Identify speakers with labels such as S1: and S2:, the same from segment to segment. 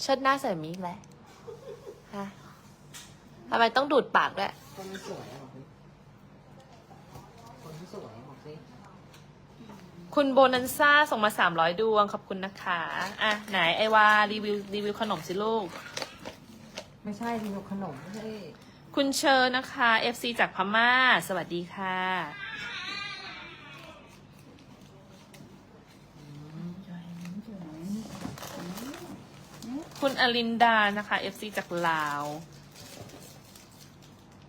S1: เชิดหน้าใส่มิกแหละฮะทำไมต้องดูดปากด้วย
S2: คนมันสวยอะบอกสิคนที่สวยอะบอกสิ
S1: คุณโบนันซ่าส่งมาสามร้อยดวง ขอบคุณนะคะ อะ ไหนไอวารีวิวรีวิวขนมสิลูก
S2: ไม่ใช่รีวิวขนมไม่ใช่
S1: คุณเชอร์นะคะ FC จากพม่า สวัสดีค่ะ คุณอลินดานะคะ FC จากลาว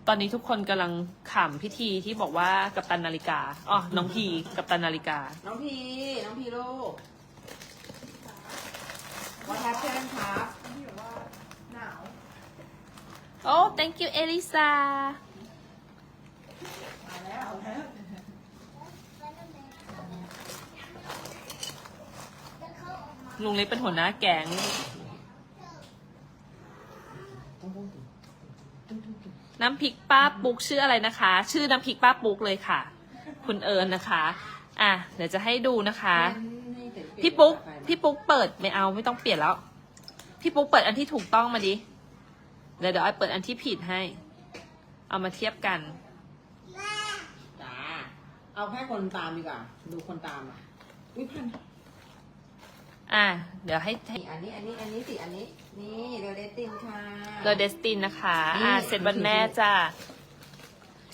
S1: ตอนนี้ทุกคนกำลังขำพิธีที่บอกว่ากัปตันนาฬิกาอ๋อน้องพีกัปตันนาฬิกา
S2: น้องพีน้องพีลูกว่าแฮปปี้ครับ
S1: โอ้ thank you เอลิซาลุงเล็กเป็นหัวหน้าแก๊ง น้ำพริกป้าปุ๊กชื่ออะไรนะคะ ชื่อน้ำพริกป้าปุ๊กเลยค่ะ คุณเอิญนะคะ อะเดี๋ยวจะให้ดูนะคะ พี่ปุ๊กพี่ปุ๊กเปิดไม่เอาไม่ต้องเปลี่ยนแล้ว พี่ปุ๊กเปิดอันที่ถูกต้องมาดิเดี๋ยวเดี๋ยวไอ้เปิดอันที่ผิดให้ เอามาเทียบกัน
S2: จ้าเอาแค่คนตามดีกว่า ดูคนตามอะวิพันธ์
S1: อะ เดี๋ยวให้ให้
S2: นี่อันนี้อันนี้อันนี้สิอันนี้ นี่เรเดตินค่ะ
S1: เดอะเดสตินนะคะ
S2: นี่
S1: อะเสร็จวันแม่จ้ะ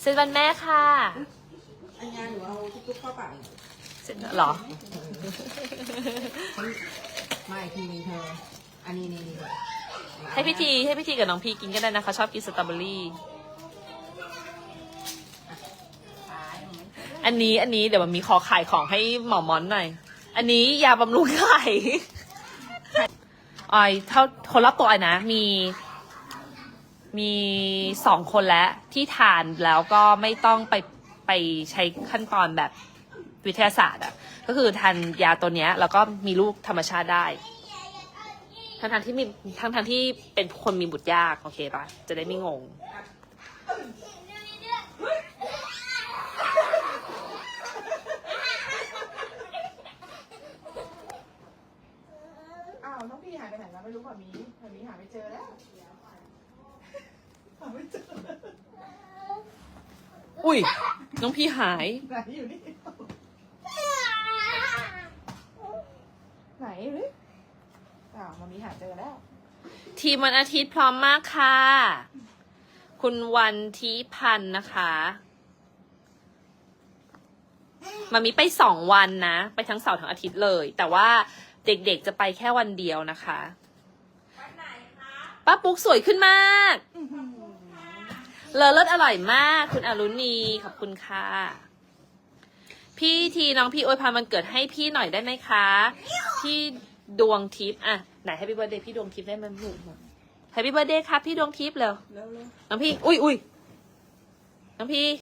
S1: เสร็จวันแม่ค่ะ
S2: อันนี้หนูเอาทุกๆเข้าปากอีก
S1: เสร็จเหรอ
S2: ไม่ทีนี้เธอ อันนี้นี่นี่
S1: ให้พิธีให้พิธีกับน้องพีกินก็ได้นะคะ ชอบกินสตรอเบอรี่อันนี้อันนี้เดี๋ยวมันมีขอขายของให้หมอมอนหน่อย อันนี้ยาบำรุงไข่ออยเท่าคนรอบตัวออยนะ มี มีสองคนแล้ว ที่ทานแล้วก็ไม่ต้องไปไปใช้ขั้นตอนแบบวิทยาศาสตร์อะ ก็คือทานยาตัวเนี้ย แล้วก็มีลูกธรรมชาติได้ ทั้งทที่มีทั้งทที่เป็นคนมีบุตรยาก โอเคปะจะได้ไม่งง
S3: อ้าวน้องพี่หายไปไหน แล้วไม่รู้ป่ะมีตอนนี้หาไม่เจอแล้วหาไม่เจอ
S1: อุ้ย น้องพี่หาย
S3: ไหนอยู่นี่ ไหนหรืออ้าวมันมีหาเจอแล้ว
S1: ทีมวันอาทิตย์พร้อมมากค่ะ คุณวันทิพันธ์นะคะมามีไปสองวันนะ ไปทั้งเสาร์ทั้งอาทิตย์เลย แต่ว่าเด็กๆจะไปแค่วันเดียวนะคะ ป้าปุ๊กสวยขึ้นมากเลอเลิศอร่อยมาก คุณอรุณีขอบคุณค่ะ พี่ทีน้องพี่อวยพรมันเกิดให้พี่หน่อยได้ไหมคะ พี่ดวงทิพย์อะไหนให้พี่เบิร์ดเดย์พี่ดวงทิพย์ได้ไหมลูกให้พี่เบิร์ดเดย์ครับพี่ดวงทิพย์เร็ว
S3: เร็วๆ
S1: น้องพี่ อุ้ยอุ้ยน้องพี่